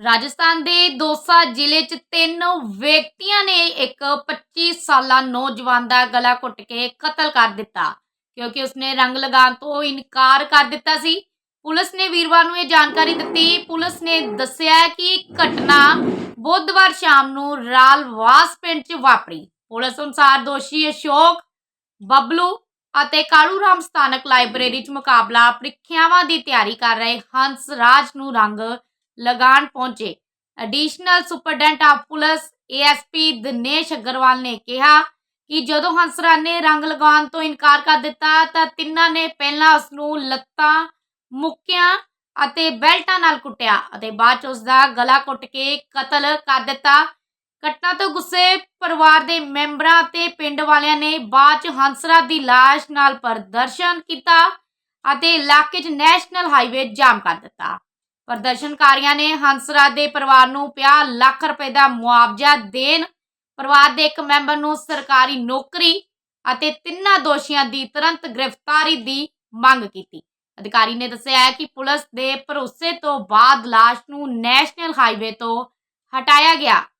ਰਾਜਸਥਾਨ ਦੇ ਦੋਸਾ ਜ਼ਿਲ੍ਹੇ 'ਚ ਤਿੰਨ ਵਿਅਕਤੀਆਂ ਨੇ ਇੱਕ 25 ਸਾਲਾ ਨੌਜਵਾਨ ਦਾ ਗਲਾ ਘੁੱਟ ਕੇ ਕਤਲ ਕਰ ਦਿੱਤਾ, ਕਿਉਂਕਿ ਉਸਨੇ ਰੰਗ ਲਗਾਉਣ ਤੋਂ ਇਨਕਾਰ ਕਰ ਦਿੱਤਾ ਸੀ। ਪੁਲਿਸ ਨੇ ਵੀਰਵਾਰ ਨੂੰ ਇਹ ਜਾਣਕਾਰੀ ਦਿੱਤੀ। ਪੁਲਿਸ ਨੇ ਦੱਸਿਆ ਕਿ ਘਟਨਾ ਬੁੱਧਵਾਰ ਸ਼ਾਮ ਨੂੰ ਰਾਲਵਾਸ ਪਿੰਡ 'ਚ ਵਾਪਰੀ। ਪੁਲਿਸ ਅਨੁਸਾਰ ਦੋਸ਼ੀ ਅਸ਼ੋਕ, ਬੱਬਲੂ ਅਤੇ ਕਾਲੂ ਰਾਮ ਸਥਾਨਕ ਲਾਇਬ੍ਰੇਰੀ 'ਚ ਮੁਕਾਬਲਾ ਪ੍ਰੀਖਿਆਵਾਂ ਦੀ ਤਿਆਰੀ ਕਰ ਰਹੇ ਹੰਸ ਰਾਜ ਨੂੰ ਰੰਗ ਲਗਾਉਣ ਪਹੁੰਚੇ। Additional superintendent of police ASP Dinesh Agarwal ਨੇ ਕਿਹਾ ਕਿ ਜਦੋਂ ਹੰਸਰਾ ਨੇ ਰੰਗ ਲਗਾਉਣ ਤੋਂ ਇਨਕਾਰ ਕਰ ਦਿੱਤਾ ਤਾਂ ਤਿੰਨਾਂ ਨੇ ਪਹਿਲਾਂ ਉਸ ਨੂੰ ਲੱਤਾਂ ਮੁੱਕਿਆਂ ਅਤੇ ਬੈਲਟਾਂ ਨਾਲ ਕੁੱਟਿਆ ਅਤੇ ਬਾਅਦ ਚ ਉਸ ਦਾ ਗਲਾ ਘੁੱਟ ਕੇ ਕਤਲ ਕਰ ਦਿੱਤਾ। ਘਟਨਾ ਤੋਂ ਗੁੱਸੇ ਪਰਿਵਾਰ ਦੇ ਮੈਂਬਰਾਂ ਅਤੇ ਪਿੰਡ ਵਾਲਿਆਂ ਨੇ ਬਾਅਦ ਚ ਹੰਸਰਾ ਦੀ ਲਾਸ਼ ਨਾਲ ਪ੍ਰਦਰਸ਼ਨ ਕੀਤਾ ਅਤੇ ਇਲਾਕੇ 'ਚ ਨੈਸ਼ਨਲ ਹਾਈਵੇ ਜਾਮ ਕਰ ਦਿੱਤਾ। ਪ੍ਰਦਰਸ਼ਨਕਾਰੀਆਂ ਨੇ ਹੰਸਰਾ ਦੇ ਪਰਿਵਾਰ ਨੂੰ 50 ਲੱਖ ਰੁਪਏ ਦਾ ਮੁਆਵਜ਼ਾ ਦੇਣ, ਪਰਿਵਾਰ ਦੇ ਇੱਕ ਮੈਂਬਰ ਨੂੰ ਸਰਕਾਰੀ ਨੌਕਰੀ ਅਤੇ ਤਿੰਨਾਂ ਦੋਸ਼ੀਆਂ ਦੀ ਤੁਰੰਤ ਗ੍ਰਿਫਤਾਰੀ ਦੀ ਮੰਗ ਕੀਤੀ। ਅਧਿਕਾਰੀ ਨੇ ਦੱਸਿਆ ਹੈ ਕਿ ਪੁਲਿਸ ਦੇ ਭਰੋਸੇ ਤੋਂ ਬਾਅਦ ਲਾਸ਼ ਨੂੰ ਨੈਸ਼ਨਲ ਹਾਈਵੇ ਤੋਂ ਹਟਾਇਆ ਗਿਆ।